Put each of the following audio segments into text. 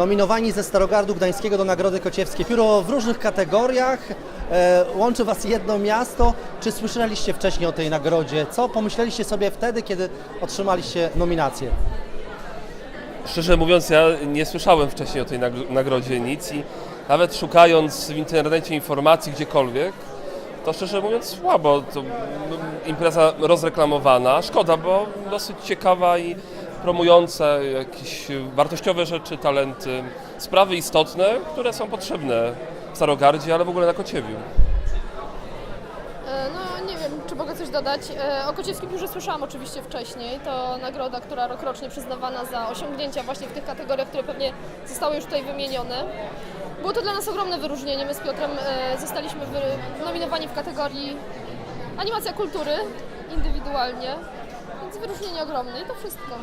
nominowani ze Starogardu Gdańskiego do Nagrody Kociewskiej. Pióro w różnych kategoriach, e, łączy Was jedno miasto. Czy słyszeliście wcześniej o tej nagrodzie? Co pomyśleliście sobie wtedy, kiedy otrzymaliście nominację? Szczerze mówiąc, ja nie słyszałem wcześniej o tej nagr- nagrodzie nic i nawet szukając w internecie informacji gdziekolwiek, to szczerze mówiąc słabo. To mm, impreza rozreklamowana. Szkoda, bo dosyć ciekawa i promująca jakieś wartościowe rzeczy, talenty, sprawy istotne, które są potrzebne w Starogardzie, ale w ogóle na Kociewiu. E, No nie wiem, czy mogę coś dodać. E, O Kociewskim Piórze słyszałam oczywiście wcześniej. To nagroda, która rokrocznie przyznawana za osiągnięcia właśnie w tych kategoriach, które pewnie zostały już tutaj wymienione. Było to dla nas ogromne wyróżnienie. My z Piotrem e, zostaliśmy nominowani w kategorii animacja kultury indywidualnie. Więc wyróżnienie ogromne i to wszystko.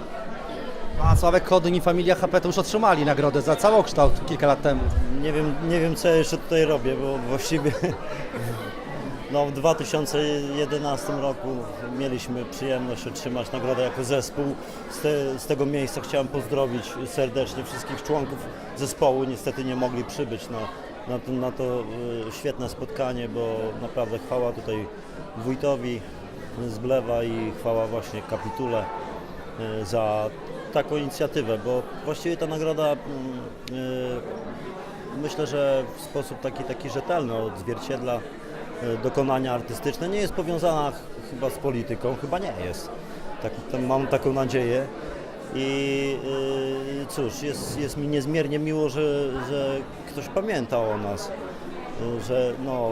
A Sławek Kodyn i familia HP to już otrzymali nagrodę za całokształt kilka lat temu. Nie wiem, nie wiem co ja jeszcze tutaj robię, bo właściwie no, w 2011 roku mieliśmy przyjemność otrzymać nagrodę jako zespół. Z, te, z tego miejsca chciałem pozdrowić serdecznie wszystkich członków zespołu. Niestety nie mogli przybyć na, na, to, na to e, świetne spotkanie, bo naprawdę chwała tutaj wójtowi z Blewa i chwała właśnie kapitule e, za taką inicjatywę, bo właściwie ta nagroda mm, e, myślę, że w sposób taki, taki rzetelny odzwierciedla e, dokonania artystyczne. Nie jest powiązana ch- chyba z polityką, chyba nie jest. Tak, mam taką nadzieję. I e, cóż, jest, jest mi niezmiernie miło, że, że ktoś pamięta o nas, że no,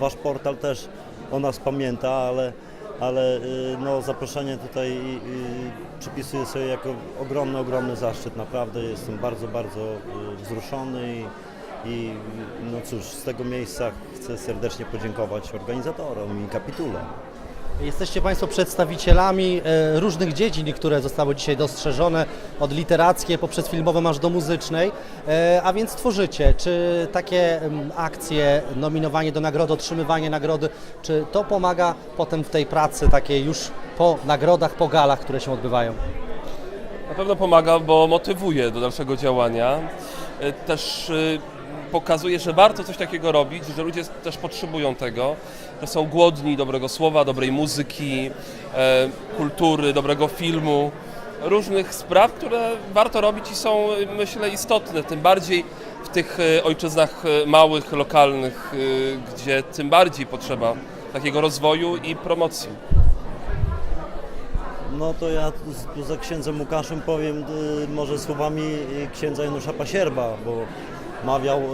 wasz portal też o nas pamięta, ale, ale y, no, zaproszenie tutaj y, przypisuję sobie jako ogromny, ogromny zaszczyt. Naprawdę jestem bardzo, bardzo y, wzruszony i, i no cóż, z tego miejsca chcę serdecznie podziękować organizatorom i kapitule. Jesteście Państwo przedstawicielami e, różnych dziedzin, które zostały dzisiaj dostrzeżone, od literackiej poprzez filmową aż do muzycznej, E, a więc tworzycie. Czy takie em, akcje, nominowanie do nagrody, otrzymywanie nagrody, czy to pomaga potem w tej pracy takiej już po nagrodach, po galach, które się odbywają? Na pewno pomaga, bo motywuje do dalszego działania. E, Też pokazuje, że warto coś takiego robić, że ludzie też potrzebują tego, że są głodni dobrego słowa, dobrej muzyki, e, kultury, dobrego filmu, różnych spraw, które warto robić i są, myślę, istotne, tym bardziej w tych e, ojczyznach e, małych, lokalnych, gdzie tym bardziej potrzeba takiego rozwoju i promocji. No to ja tu za księdzem Łukaszem powiem y, może słowami y, księdza Janusza Pasierba, bo mawiał y,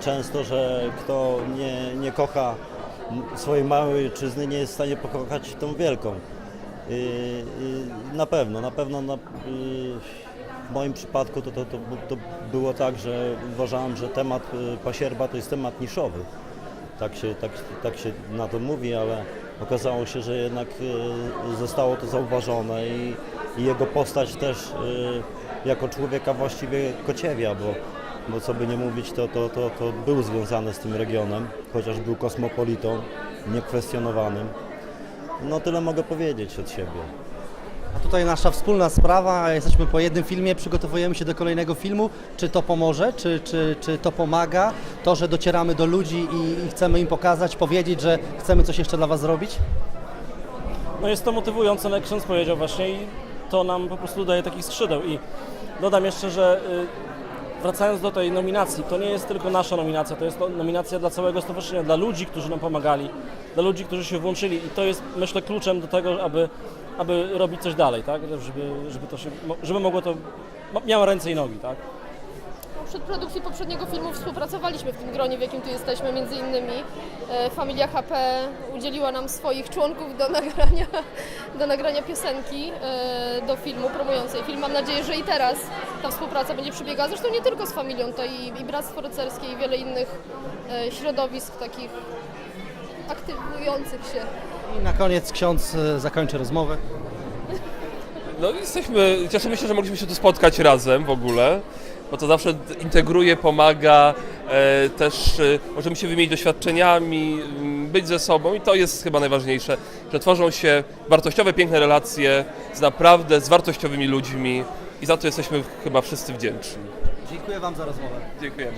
często, że kto nie, nie kocha swojej małej ojczyzny, nie jest w stanie pokochać tą wielką. Na pewno, na pewno na, w moim przypadku to, to, to, to było tak, że uważałem, że temat y, Pasierba to jest temat niszowy tak się, tak, tak się na to mówi, ale okazało się, że jednak y, zostało to zauważone i, i jego postać też jako człowieka właściwie kociewia, bo, bo co by nie mówić, to, to, to, to był związany z tym regionem, chociaż był kosmopolitą, niekwestionowanym. No tyle mogę powiedzieć od siebie. A tutaj nasza wspólna sprawa, jesteśmy po jednym filmie, przygotowujemy się do kolejnego filmu. Czy to pomoże, czy, czy, czy to pomaga? To, że docieramy do ludzi i, i chcemy im pokazać, powiedzieć, że chcemy coś jeszcze dla Was zrobić? No jest to motywujące, jak ksiądz powiedział właśnie i to nam po prostu daje takich skrzydeł i dodam jeszcze, że y, wracając do tej nominacji, to nie jest tylko nasza nominacja, to jest no- nominacja dla całego stowarzyszenia, dla ludzi, którzy nam pomagali, dla ludzi, którzy się włączyli i to jest myślę kluczem do tego, aby, aby robić coś dalej, tak? Żeby, żeby to się, żeby mogło to, miało ręce i nogi, tak? Przed produkcji poprzedniego filmu współpracowaliśmy w tym gronie, w jakim tu jesteśmy, między innymi e, Familia HP udzieliła nam swoich członków do nagrania, do nagrania piosenki e, do filmu, promującej film. Mam nadzieję, że i teraz ta współpraca będzie przebiegała. Zresztą nie tylko z Familią, to i, i Bractwo Rycerskie i wiele innych e, środowisk takich aktywujących się. I na koniec ksiądz zakończy rozmowę. No jesteśmy, cieszymy się, że mogliśmy się tu spotkać razem w ogóle, bo to zawsze integruje, pomaga, e, też e, możemy się wymienić doświadczeniami, m, być ze sobą i to jest chyba najważniejsze, że tworzą się wartościowe, piękne relacje z naprawdę z wartościowymi ludźmi i za to jesteśmy chyba wszyscy wdzięczni. Dziękuję Wam za rozmowę. Dziękujemy.